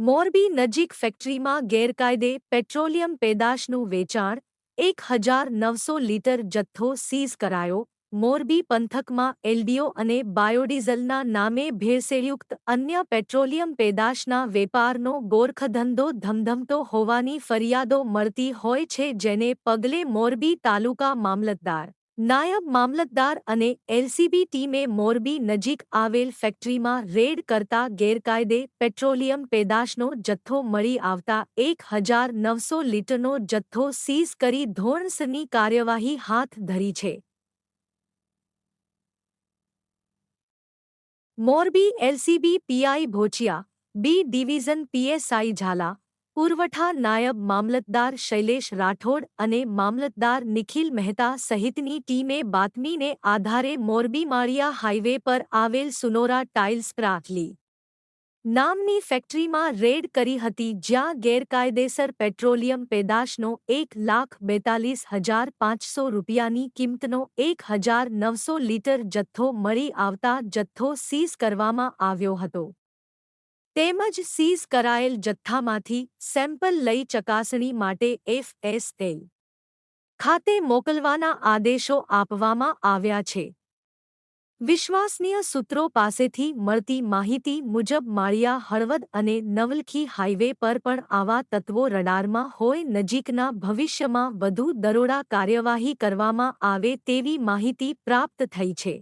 મોરબી નજીક ફેક્ટરીમાં ગેરકાયદે પેટ્રોલિયમ પેદાશનું વેચાણ, એક હજાર નવસો લીટર જથ્થો સીઝ કરાયો, મોરબી પંથકમાં એલડીઓ અને બાયોડીઝલના નામે ભેળસેળયુક્ત અન્ય પેટ્રોલિયમ પેદાશના વેપારનો ગોરખધંધો ધમધમતો હોવાની ફરિયાદો મળતી હોય છે જેને પગલે મોરબી તાલુકા મામલતદાર નાયબ મામલતદાર અને એલસીબી ટીમે મોરબી નજીક આવેલ ફેક્ટરીમાં રેડ કરતા ગેરકાયદે પેટ્રોલિયમ પેદાશનો જથ્થો મળી આવતા એક હજાર નવસો લીટરનો જથ્થો સીઝ કરી ધોરણસરની કાર્યવાહી હાથ ધરી છે. Morbi LCB PI Bhochiya, B division PSI Zala પુરવઠા નાયબ મામલતદાર શૈલેષ રાઠોડ અને મામલતદાર નિખિલ મહેતા સહિતની ટીમે બાતમીને આધારે મોરબી માળિયા હાઇવે પર આવેલ સુનોરા ટાઇલ્સ પ્રાથલી નામની ફેક્ટરીમાં રેડ કરી હતી જ્યાં ગેરકાયદેસર પેટ્રોલિયમ પેદાશનો એક લાખ બેતાલીસ હજાર પાંચસો રૂપિયાની કિંમતનો એક હજાર નવસો લીટર જથ્થો મળી આવતા જથ્થો સીઝ કરવામાં આવ્યો હતો. તેમજ સીઝ કરાયેલ જથ્થામાંથી સેમ્પલ લઈ ચકાસણી માટે એફએસએલ ખાતે મોકલવાના આદેશો આપવામાં આવ્યા છે. વિશ્વાસનીય સૂત્રો પાસેથી મળતી માહિતી મુજબ માળિયા હળવદ અને નવલખી હાઇવે પર પણ આવા તત્વો રડારમાં હોય નજીકના ભવિષ્યમાં વધુ દરોડા કાર્યવાહી કરવામાં આવે તેવી માહિતી પ્રાપ્ત થઈ છે.